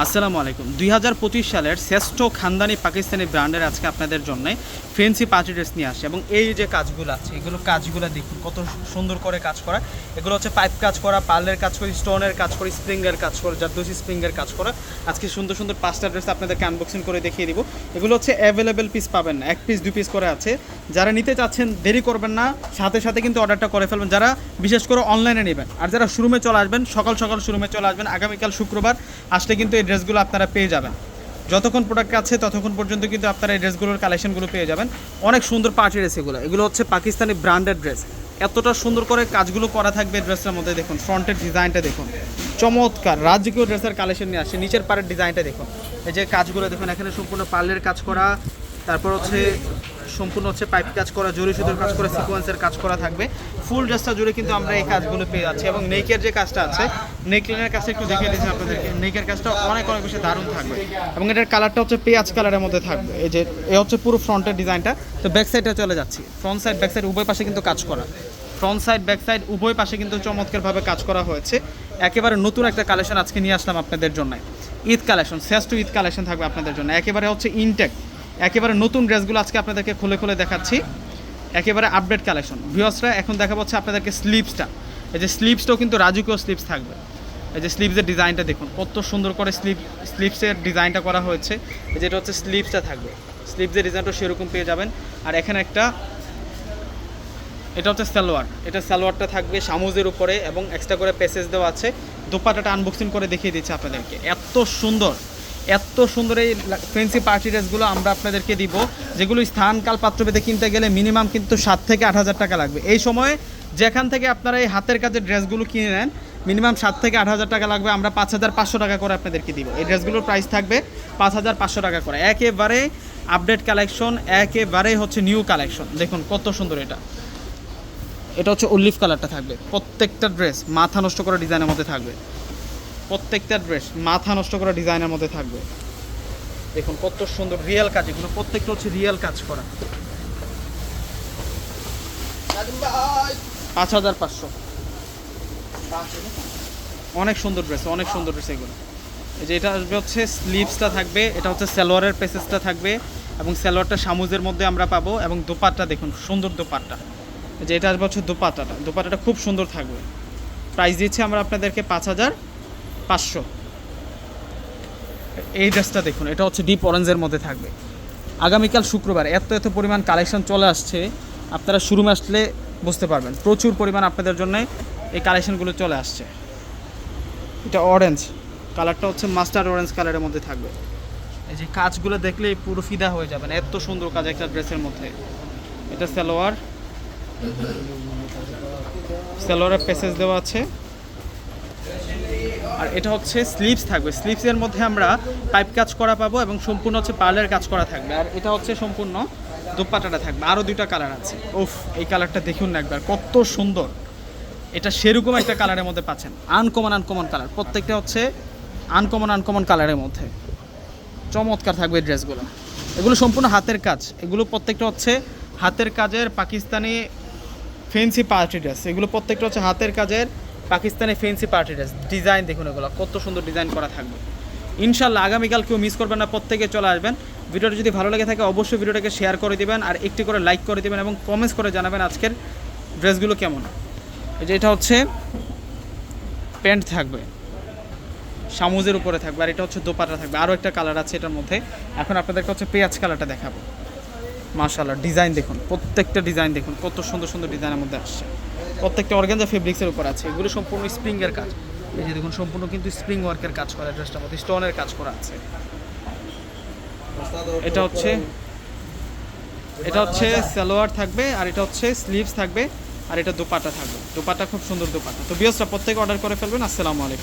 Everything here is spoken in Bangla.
আসসালামু আলাইকুম। দুই হাজার পঁচিশ সালের শ্রেষ্ঠ খানদানি পাকিস্তানি ব্র্যান্ডের আজকে আপনাদের জন্য ফেন্সি পার্টি ড্রেস নিয়ে আসে এবং এই যে কাজগুলো আছে, এগুলো কাজগুলো দেখুন, কত সুন্দর করে কাজ করা। এগুলো হচ্ছে পাইপ কাজ করা, পার্লের কাজ করি, স্টোনের কাজ করি, স্প্রিংয়ের কাজ করা জারদোসি স্প্রিংয়ের কাজ করা। আজকে সুন্দর সুন্দর পাঁচটা ড্রেস আপনাদেরকে আনবক্সিং করে দেখিয়ে দিব। এগুলো হচ্ছে অ্যাভেলেবেল পিস পাবেন এক পিস দুই পিস করে আছে। যারা নিতে চাচ্ছেন, দেরি করবেন না, সাথে সাথে কিন্তু অর্ডারটা করে ফেলবেন। যারা বিশেষ করে অনলাইনে নেবেন, আর যারা শোরুমে চলে আসবেন, সকাল সকাল শোরুমে চলে আসবেন, আগামীকাল শুক্রবার, আসলে কিন্তু এই ড্রেসগুলো আপনারা পেয়ে যাবেন। যতক্ষণ প্রোডাক্ট আছে, ততক্ষণ পর্যন্ত কিন্তু আপনারা এই ড্রেসগুলোর কালেকশনগুলো পেয়ে যাবেন। অনেক সুন্দর পার্টি ড্রেস এগুলো। এগুলো হচ্ছে পাকিস্তানি ব্র্যান্ডেড ড্রেস এতটা সুন্দর করে কাজগুলো করা থাকবে ড্রেসটার মধ্যে দেখুন ফ্রন্টের ডিজাইনটা দেখুন। চমৎকার, রাজকীয় ড্রেসের কালেকশন নিয়ে আসে নিচের পাড়ের ডিজাইনটা দেখুন। এই যে কাজগুলো দেখুন, এখানে সম্পূর্ণ পার্লের কাজ করা। তারপর হচ্ছে সম্পূর্ণ হচ্ছে পাইপ কাজ করা, জরি সুতোর কাজ করা সিকোয়েন্সের কাজ করা থাকবে। ফুল ড্রেসটা জুড়ে কিন্তু আমরা এই কাজগুলো পেয়ে যাচ্ছি এবং নেকের যে কাজটা আছে নেকলাইনের কাজটা একটু দেখিয়ে দিচ্ছি আপনাদেরকে। নেকের কাজটা অনেক অনেক বেশি দারুণ থাকবে। এবং এটার কালারটা হচ্ছে পেঁয়াজ কালারের মধ্যে থাকবে। এই যে, এ হচ্ছে পুরো ফ্রন্টের ডিজাইনটা তো ব্যাক সাইডটা চলে যাচ্ছি। ফ্রন্ট সাইড ব্যাক সাইড উভয় পাশে কিন্তু কাজ করা। ফ্রন্ট সাইড ব্যাক সাইড উভয় পাশে কিন্তু চমৎকারভাবে কাজ করা হয়েছে। একেবারে নতুন একটা কালেকশন আজকে নিয়ে আসলাম আপনাদের জন্য। ঈদ কালেকশন শ্রেষ্ঠ ঈদ কালেকশন থাকবে আপনাদের জন্য। একেবারে হচ্ছে ইনটেক একেবারে নতুন ড্রেসগুলো আজকে আপনাদেরকে খুলে খুলে দেখাচ্ছি। একেবারে আপডেট কালেকশন ভিউয়ার্সরা এখন দেখা হচ্ছে আপনাদেরকে স্লিপসটা এই যে স্লিপসটাও কিন্তু রাজকীয় স্লিপস থাকবে। এই যে স্লিপসের ডিজাইনটা দেখুন, কত সুন্দর করে স্লিপ স্লিপসের ডিজাইনটা করা হয়েছে। এই যেটা হচ্ছে স্লিপসটা থাকবে। স্লিপসের ডিজাইনটা সেরকম পেয়ে যাবেন। আর এখানে একটা, এটা হচ্ছে সালোয়ার। এটা সালোয়ারটা থাকবে সামুজের উপরে এবং এক্সট্রা করে প্যাসেজ দেওয়া আছে। দোপাটাটা আনবক্সিং করে দেখিয়ে দিচ্ছে আপনাদেরকে। এত সুন্দর। এত সুন্দর এই ফেন্সি পার্টি ড্রেসগুলো আমরা আপনাদেরকে দিব, যেগুলো স্থান কাল পাত্রভেদে কিনতে গেলে মিনিমাম কিন্তু সাত থেকে আট হাজার টাকা লাগবে। এই সময়ে যেখান থেকে আপনারা এই হাতের কাজের ড্রেসগুলো কিনে নেন মিনিমাম সাত থেকে আট হাজার টাকা লাগবে। আমরা পাঁচ হাজার পাঁচশো টাকা করে আপনাদেরকে দিব। এই ড্রেসগুলোর প্রাইস থাকবে পাঁচ হাজার পাঁচশো টাকা করে। একেবারে আপডেট কালেকশন একেবারে হচ্ছে নিউ কালেকশন দেখুন কত সুন্দর এটা। এটা হচ্ছে উল্লিফ কালারটা থাকবে। প্রত্যেকটা ড্রেস মাথা নষ্ট করা ডিজাইনের মধ্যে থাকবে। প্রত্যেকটা ড্রেস মাথা নষ্ট করা ডিজাইনের মধ্যে থাকবে। দেখুন কত সুন্দর রিয়েল কাজ, এগুলো প্রত্যেকটা হচ্ছে রিয়েল কাজ করা। পাঁচ হাজার পাঁচশো। অনেক সুন্দর ড্রেস অনেক সুন্দর ড্রেস এগুলো। এই যে এটা আসবে হচ্ছে স্লিভসটা থাকবে, এটা হচ্ছে সালোয়ারের পেসেসটা থাকবে, এবং সালোয়ারটা সামুজের মধ্যে আমরা পাবো, এবং দোপাট্টা দেখুন, সুন্দর দোপাট্টা। যে এটা আসবে হচ্ছে দোপাট্টাটা দোপাট্টাটা খুব সুন্দর থাকবে। প্রাইস দিচ্ছি আমরা আপনাদেরকে পাঁচ হাজার। পাঁচশো। এই ড্রেসটা দেখুন, এটা হচ্ছে ডিপ অরেঞ্জের মধ্যে থাকবে। আগামীকাল শুক্রবার এত এত পরিমাণ কালেকশন চলে আসছে, আপনারা শুরু আসলে বুঝতে পারবেন। প্রচুর পরিমাণ আপনাদের জন্য এই কালেকশনগুলো চলে আসছে। এটা অরেঞ্জ কালারটা হচ্ছে মাস্টার অরেঞ্জ কালারের মধ্যে থাকবে। এই যে কাজগুলো দেখলেই পুরো ফিদা হয়ে যাবেন, এত সুন্দর কাজ একটা ড্রেসের মধ্যে। এটা সালোয়ার। সালোয়ারের প্যাসেজ দেওয়া আছে। আর এটা হচ্ছে স্লিপস থাকবে। স্লিপসের মধ্যে আমরা পাইপ কাজ করা পাবো এবং সম্পূর্ণ হচ্ছে পার্লের কাজ করা থাকবে। আর এটা হচ্ছে সম্পূর্ণ দোপাটাটা থাকবে। আরও দুইটা কালার আছে। উফ, এই কালারটা দেখুন না একবার। কত সুন্দর। এটা সেরকম একটা কালারের মধ্যে পাচ্ছেন। আনকমন আনকমন কালার প্রত্যেকটা হচ্ছে আনকমন আনকমন কালারের মধ্যে। চমৎকার থাকবে এই ড্রেসগুলো এগুলো সম্পূর্ণ হাতের কাজ। এগুলো প্রত্যেকটা হচ্ছে হাতের কাজের পাকিস্তানি ফেন্সি পার্টি ড্রেস এগুলো প্রত্যেকটা হচ্ছে হাতের কাজের Pakistani fancy party dress design দেখুন এগুলো, কত সুন্দর ডিজাইন করা থাকবে। ইনশাল্লাহ আগামীকাল কেউ মিস করবেন না, প্রত্যেকে চলে আসবেন। ভিডিওটা যদি ভালো লেগে থাকে, অবশ্যই ভিডিওটাকে শেয়ার করে দিবেন আর একটি করে লাইক করে দিবেন এবং কমেন্টস করে জানাবেন আজকের ড্রেসগুলো কেমন। এই যে এটা হচ্ছে প্যান্ট থাকবে সামুজের উপরে থাকবে আর এটা হচ্ছে দোপাটা থাকবে। আরও একটা কালার আছে এটার মধ্যে। এখন আপনাদেরকে হচ্ছে পেঁয়াজ কালারটা দেখাবো। মাশাল্লাহ ডিজাইন দেখুন, প্রত্যেকটা ডিজাইন দেখুন, কত সুন্দর সুন্দর ডিজাইনের মধ্যে আসছে। প্রত্যেকটা অর্গানজা ফেব্রিক্সের উপর আছে, এগুলো সম্পূর্ণ স্প্রিংয়ের কাজ। এই যে দেখুন, সম্পূর্ণ কিন্তু স্প্রিং ওয়ার্কের কাজ করা ড্রেসটার মধ্যে স্টোনের কাজ করা আছে। এটা হচ্ছে এটা হচ্ছে সালোয়ার থাকবে আর এটা হচ্ছে স্লিভস থাকবে আর এটা দোপাটা থাকবে। দোপাটা খুব সুন্দর দোপাটা। তো বিয়সরা প্রত্যেকে অর্ডার করে ফেলবেন। আসসালামু আলাইকুম।